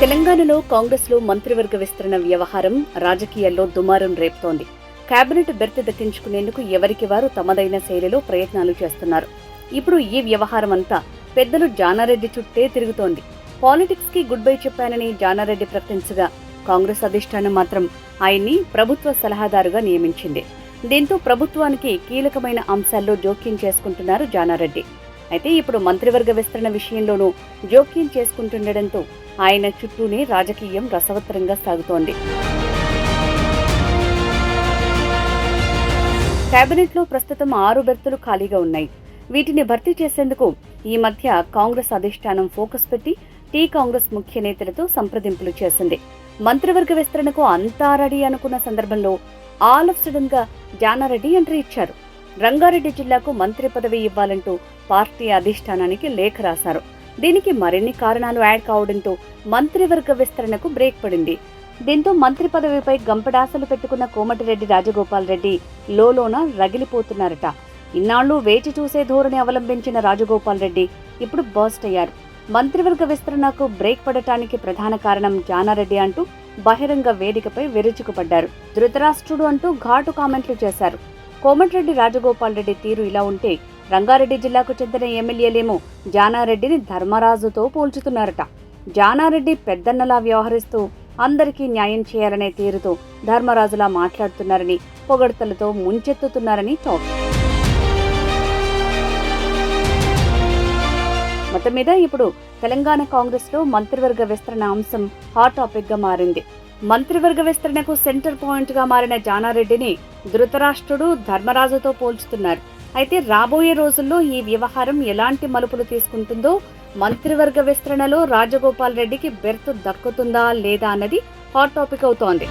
తెలంగాణలో కాంగ్రెస్లో మంత్రివర్గ విస్తరణ వ్యవహారం రాజకీయాల్లో దుమారం రేపుతోంది. కేబినెట్ బెర్త్ దక్కించుకునేందుకు ఎవరికి వారు తమదైన శైలిలో ప్రయత్నాలు చేస్తున్నారు. ఇప్పుడు ఈ వ్యవహారం అంతా పెద్దలు జానారెడ్డి చుట్టే తిరుగుతోంది. పాలిటిక్స్కి గుడ్ బై చెప్పానని జానారెడ్డి ప్రకటించగా కాంగ్రెస్ అధిష్టానం మాత్రం ఆయన్ని ప్రభుత్వ సలహాదారుగా నియమించింది. దీంతో ప్రభుత్వానికి కీలకమైన అంశాల్లో జోక్యం చేసుకుంటున్నారు జానారెడ్డి. అయితే ఇప్పుడు మంత్రివర్గ విస్తరణ విషయంలోనూ జోక్యం చేసుకుంటుండటంతో ఆయన చుట్టూనే రాజకీయం రసవత్తరంగా సాగుతోంది. కేబినెట్లో ప్రస్తుతం ఆరు బెర్తులు ఖాళీగా ఉన్నాయి. వీటిని భర్తీ చేసేందుకు ఈ మధ్య కాంగ్రెస్ అధిష్టానం ఫోకస్ పెట్టి టీ కాంగ్రెస్ ముఖ్య నేతలతో సంప్రదింపులు చేసింది. మంత్రివర్గ విస్తరణకు అంతా రెడీ అనుకున్న సందర్భంలో ఆల్ ఆఫ్ సడన్గా జానారెడ్డి ఎంట్రీ ఇచ్చారు. రంగారెడ్డి జిల్లాకు మంత్రి పదవి ఇవ్వాలంటూ పార్టీ అధిష్టానానికి లేఖ రాశారు. దీనికి మరిన్ని కారణాలు యాడ్ కావడంతో మంత్రివర్గ విస్తరణకు బ్రేక్ పడింది. దీంతో మంత్రి పదవిపై గంపడాసలు పెట్టుకున్న కోమటిరెడ్డి రాజగోపాల్ రెడ్డి లోలోన రగిలిపోతున్నారట. ఇన్నాళ్ళు వేచి చూసే ధోరణి అవలంబించిన రాజగోపాల్ రెడ్డి ఇప్పుడు బర్స్ట్ అయ్యారు. మంత్రివర్గ విస్తరణకు బ్రేక్ పడటానికి ప్రధాన కారణం జానారెడ్డి అంటూ బహిరంగ వేదికపై విరుచుకుపడ్డారు. ధృతరాష్ట్రుడు అంటూ ఘాటు కామెంట్లు చేశారు. కోమటిరెడ్డి రాజగోపాల్ రెడ్డి తీరు ఇలా ఉంటే రంగారెడ్డి జిల్లాకు చెందిన ఎమ్మెల్యేలేమో జానారెడ్డిని ధర్మరాజుతో పోల్చుతున్నారట. జానారెడ్డి పెద్దన్నలా వ్యవహరిస్తూ అందరికీ న్యాయం చేయాలనే తీరుతో ధర్మరాజులా మాట్లాడుతున్నారని పొగడ్తలతో ముంచెత్తుతున్నారని టాక్. మొత్తం మీద ఇప్పుడు తెలంగాణ కాంగ్రెస్లో మంత్రివర్గ విస్తరణ అంశం హాట్ టాపిక్గా మారింది. మంత్రివర్గ విస్తరణకు సెంటర్ పాయింట్గా మారిన జానారెడ్డిని ధృతరాష్ట్రుడు ధర్మరాజుతో పోల్చుతున్నారు. అయితే రాబోయే రోజుల్లో ఈ వ్యవహారం ఎలాంటి మలుపులు తీసుకుంటుందో మంత్రివర్గ విస్తరణలో రాజగోపాల్ రెడ్డికి బెర్త్ దక్కుతుందా లేదా అన్నది హాట్ టాపిక్ అవుతోంది.